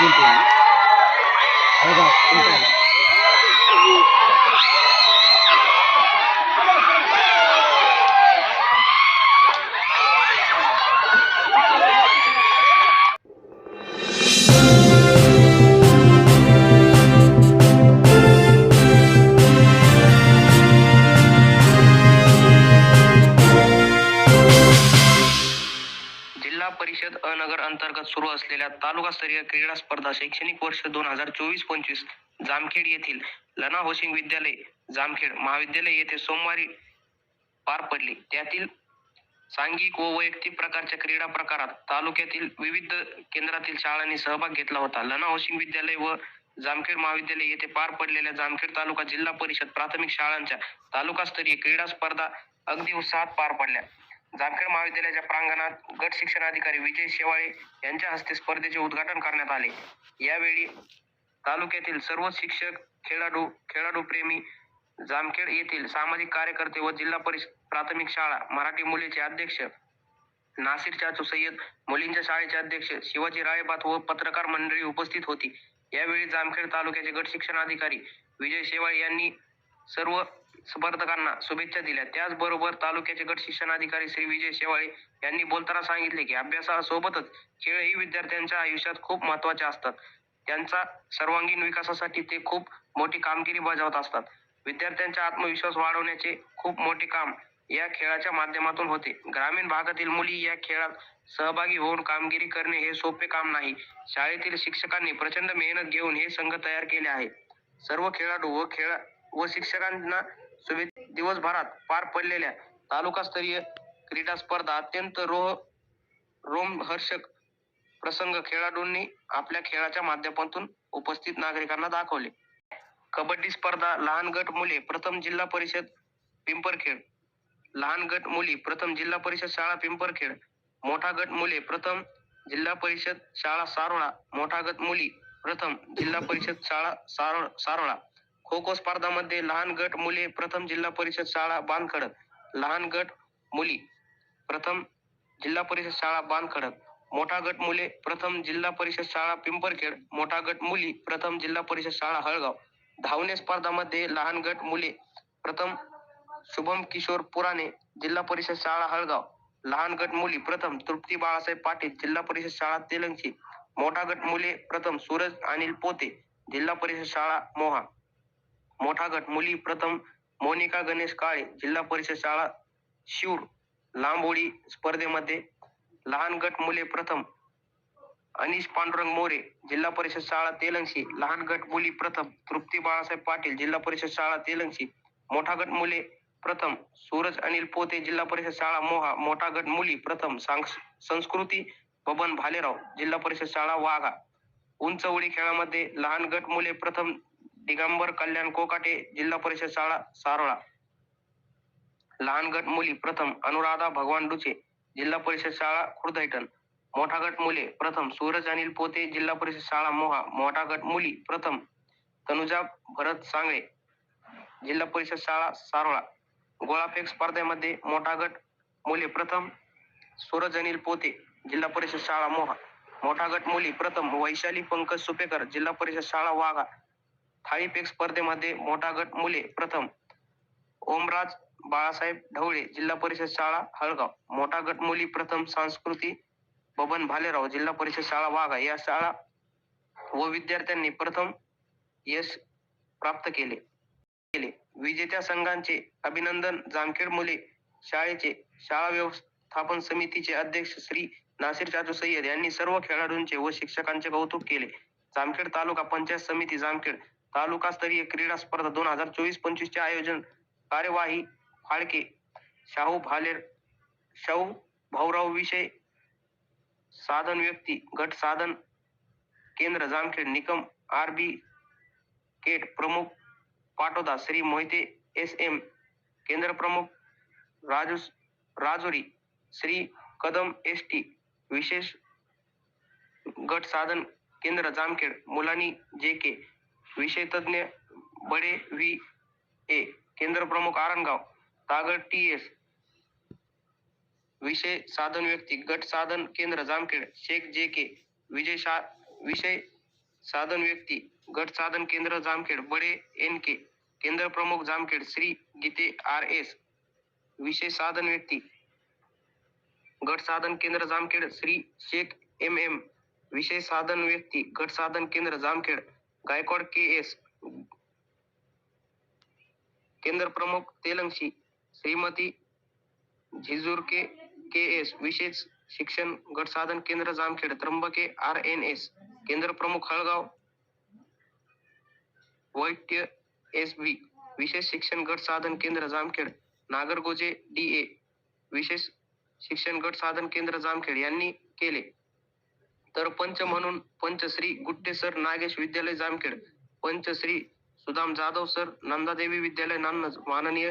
जिल्हा तालुकास्तरीय क्रीडा स्पर्धा शैक्षणिक वर्ष दोन हजार चोवीस पंचवीस जामखेड येथील लना होसिंग विद्यालय जामखेड महाविद्यालय येथे सोमवारी पार पडली. त्यातील सांघिक व वैयक्तिक प्रकारच्या क्रीडा प्रकारात तालुक्यातील विविध केंद्रातील शाळांनी सहभाग घेतला होता. लना होसिंग विद्यालय व जामखेड महाविद्यालय येथे पार पडलेल्या जामखेड तालुका जिल्हा परिषद प्राथमिक शाळांच्या तालुकास्तरीय क्रीडा स्पर्धा अगदी उत्साहात पार पडल्या. जामखेड महाविद्यालयाच्या प्रांगणात गट शिक्षण अधिकारी विजय शेवाळे यांच्या हस्ते स्पर्धेचे उद्घाटन करण्यात आले. यावेळी तालुक्यातील सर्व शिक्षक खेळाडू खेळाडू प्रेमी जामखेड येथील सामाजिक कार्यकर्ते व जिल्हा परिषद प्राथमिक शाळा मराठी मुलीचे अध्यक्ष नासिर चाचू सय्यद मुलींच्या शाळेचे अध्यक्ष शिवाजी राळेबात व पत्रकार मंडळी उपस्थित होती. यावेळी जामखेड तालुक्याचे गट शिक्षणाधिकारी विजय शेवाळे यांनी सर्व स्पर्धकांना शुभेच्छा दिल्या. त्याचबरोबर तालुक्याचे गट शिक्षणाधिकारी श्री विजय शेवाळे यांनी बोलताना सांगितले की अभ्यासासोबतच खेळ ही विद्यार्थ्यांच्या आयुष्यात खूप महत्त्वाचे असतात. त्यांचा सर्वांगीण विकासासाठी ते खूप मोठी कामगिरी बजावत असतात. विद्यार्थ्यांचा आत्मविश्वास वाढवण्याचे खूप मोठे काम या खेळाच्या माध्यमातून होते. ग्रामीण भागातील मुली या खेळात सहभागी होऊन कामगिरी करणे हे सोपे काम नाही. शाळेतील शिक्षकांनी प्रचंड मेहनत घेऊन हे संघ तयार केले आहे. सर्व खेळाडू व खेळा व शिक्षकांना दिवसभरात पार पडलेल्या तालुकास्तरीय क्रीडा स्पर्धा अत्यंत रोह रोमहर्षक प्रसंग खेळाडूंनी आपल्या खेळाच्या माध्यमातून उपस्थित नागरिकांना दाखवले. कबड्डी स्पर्धा लहान गट मुले प्रथम जिल्हा परिषद पिंपरखेड लहान गट मुली प्रथम जिल्हा परिषद शाळा पिंपरखेड मोठा गट मुले प्रथम जिल्हा परिषद शाळा सारोळा मोठा गट मुली प्रथम जिल्हा परिषद शाळा सारोळ सारोळा खो खो स्पर्धामध्ये लहान गट मुले प्रथम जिल्हा परिषद शाळा बांधखडक. लहान गट मुली प्रथम जिल्हा परिषद शाळा बांधखडक. मोठा गट मुले प्रथम जिल्हा परिषद शाळा पिंपरखेड. मोठा गट मुली प्रथम जिल्हा परिषद शाळा हळगाव. धावणे स्पर्धामध्ये लहान गट मुले प्रथम शुभम किशोर पुराणे जिल्हा परिषद शाळा हळगाव. लहान गट मुली प्रथम तृप्ती बाळासाहेब पाटील जिल्हा परिषद शाळा तेलंगची. मोठा गट मुले प्रथम सूरज अनिल पोते जिल्हा परिषद शाळा मोहा मोठा गट मुली प्रथम मोनिका गणेश काळे जिल्हा परिषद शाळा शिऊर लांब स्पर्धेमध्ये लहान गट मुले प्रथम अनिश पांडुरंग मोरे जिल्हा परिषद शाळा तेलंगशी लहान गट मुली प्रथम तृप्ती बाळासाहेब पाटील जिल्हा परिषद शाळा तेलंगशी मोठा गट मुले प्रथम सूरज अनिल पोते जिल्हा परिषद शाळा मोहा मोठा गट मुली प्रथम संस्कृती बबन भालेराव जिल्हा परिषद शाळा वाघा उंच उडी खेळामध्ये लहान गट मुले प्रथम दिगंबर कल्याण कोकाटे जिल्हा परिषद शाळा सारोळा. लहान गट मुली प्रथम अनुराधा भगवान डुचे जिल्हा परिषद शाळा खुर्दैटन मोठा गट मुले प्रथम सूरज अनिल पोते जिल्हा परिषद शाळा मोहा. मोठा गट मुली प्रथम तनुजा भरत सांगळे जिल्हा परिषद शाळा सारोळा. गोळाफेक स्पर्धेमध्ये मोठा गट मुले प्रथम सूरज अनिल पोते जिल्हा परिषद शाळा मोहा. मोठा गट मुली प्रथम वैशाली पंकज सुपेकर जिल्हा परिषद शाळा वाघा. थाळीफेक स्पर्धेमध्ये मोठा गट मुले प्रथम. ओमराज बाळासाहेब ढवळे जिल्हा परिषद शाळा हळगाव. मोठा गट मुली प्रथम सांस्कृतिक बबन भालेराव जिल्हा परिषद शाळा वाघा या शाळा व विद्यार्थ्यांनी प्रथम यश प्राप्त केले. केले. विजेत्या संघांचे अभिनंदन जामखेड मुले शाळेचे शाळा व्यवस्थापन समितीचे अध्यक्ष श्री नासिर चाचू सय्यद यांनी सर्व खेळाडूंचे व शिक्षकांचे कौतुक केले. जामखेड तालुका पंचायत समिती जामखेड तालुकास्तरीय क्रीडा स्पर्धा दोन हजार चोवीस पंचवीस चे आयोजन कार्यवाही फाळके शाहू भालेर शाहू भाऊराव विषय साधन व्यक्ती गट साधन केंद्र जामखेड निकम आर बी केट प्रमुख पाटोदा श्री मोहिते एस एम केंद्र प्रमुख राजू राजुरी श्री कदम एस टी विशेष गट साधन केंद्र जामखेड मुलानी जे के विषय तज्ञ बडे व्ही ए केंद्र प्रमुख आरणगाव तागड टी एस. विषय साधन व्यक्ती गट साधन केंद्र जामखेड शेख जे के. विजय शा विषय साधन व्यक्ती गट साधन केंद्र जामखेड बडे एन के. केंद्र प्रमुख जामखेड श्री गीते आर एस. विषय साधन व्यक्ती गट साधन केंद्र जामखेड श्री शेख एम एम. विषय साधन व्यक्ती गट साधन केंद्र जामखेड गायकवाड के एस. केंद्र प्रमुख तेलंगशी श्रीमती झिजूर के एस. विशेष शिक्षण गट साधन केंद्र Jamkhed Trimbake R N S. केंद्र प्रमुख हळगाव वैट्य एस बी. विशेष शिक्षण गट साधन केंद्र जामखेड नागरगोजे डी ए. विशेष शिक्षण गट साधन केंद्र जामखेड यांनी केले. तर पंच म्हणून पंचश्री गुट्टे सर नागेश विद्यालय जामखेड पंचश्री सुदाम जाधव सर नंदादेवी विद्यालय नान्नज माननीय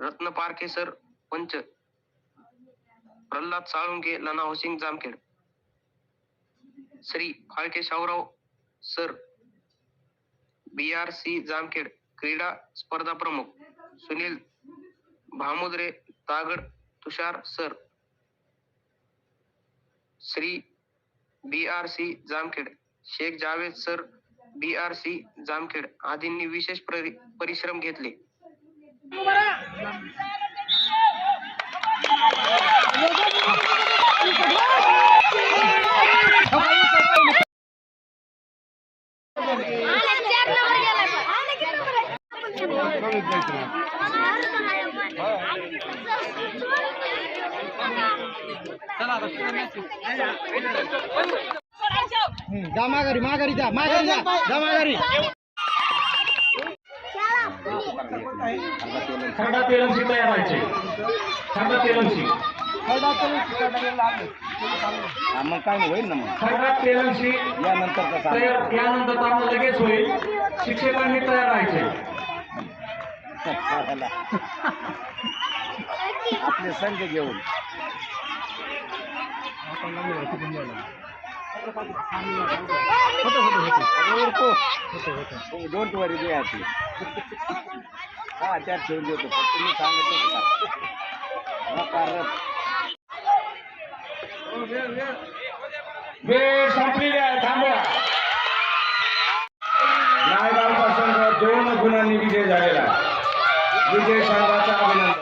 रत्न पारखे सर पंच प्रल्हाद साळुंके लना Hosing Jamkhed. Shri Phalke Shahurao sir B R C Jamkhed क्रीडा स्पर्धा प्रमुख Sunil Bhamudre Tagad Tushar sir. Shri B R C Jamkhed. Shaikh Javed sir B R C Jamkhed आदींनी विशेष परि- परिश्रम घेतले. जा माघारी माघारी जा माघारी जा जा माघारी. खरडा तेलंशी तयार व्हायचे. खरडा तेलंशी मग काय होईल ना मग? खरडा तेलंशी या नंतर तयार यानंतर काम लगेच होईल. शिक्षकांनी तयार राहायचे आपले संघ घेऊन. डोंट वरी जे आधी हा त्यात ठेवून देतो फक्त मी सांगत वेळ संपलेली आहे थांबा नायगावचा संघ दोन गुणांनी विजय झालेला विजय संघाचा अभिनंदन.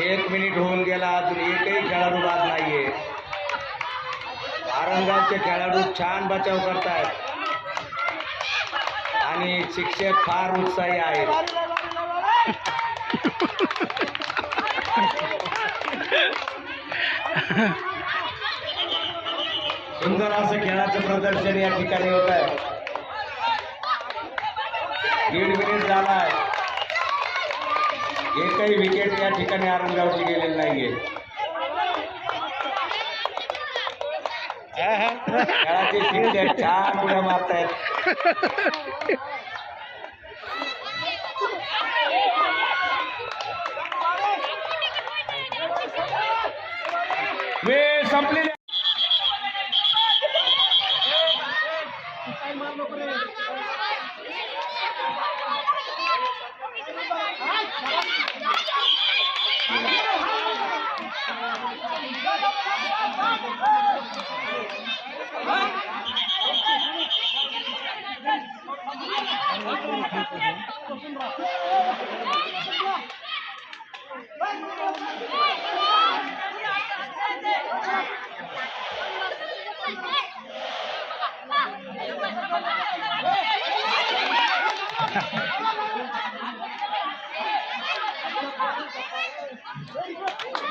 एक मिनिट होऊन गेला अजून एकही खेळाडू बाद छान बचाव करतायत. आणि शिक्षक फार उत्साही आहेत. सुंदर असं खेळाचं प्रदर्शन या ठिकाणी होत आहे. दीड मिनिट झाला आहे एकही विकेट या ठिकाणी आरंगावची गेलेली नाहीये. खेळाचे शिक्षक छान उड्या मारतायत. वेळ संपलेली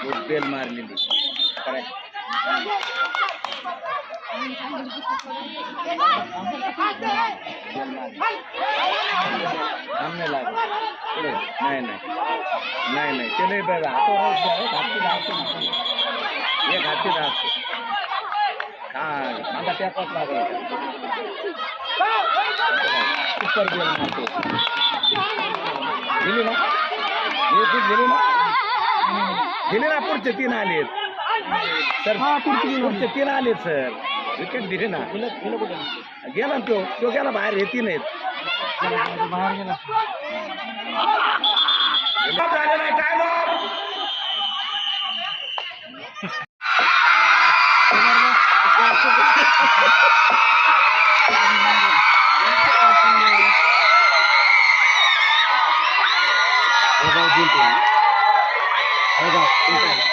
గుడ్ బేల్ మారింది కరెక్ట్ সামনে লাগে। নাই নাই। নাই নাই, চলে এবার হাতে ঘাটতে দাঁড়াচ্ছে এ ঘাটতে দাঁড়াচ্ছে আর মাথা ট্যাপাত লাগে উপর না? ना ना पुढचे तीन आलेत. सर पुढचे तीन आलेत सर. विकेट दिले ना. गेला ना तो. तो गेला बाहेर हे तीन आहेत. बाहेर गेला. Amen.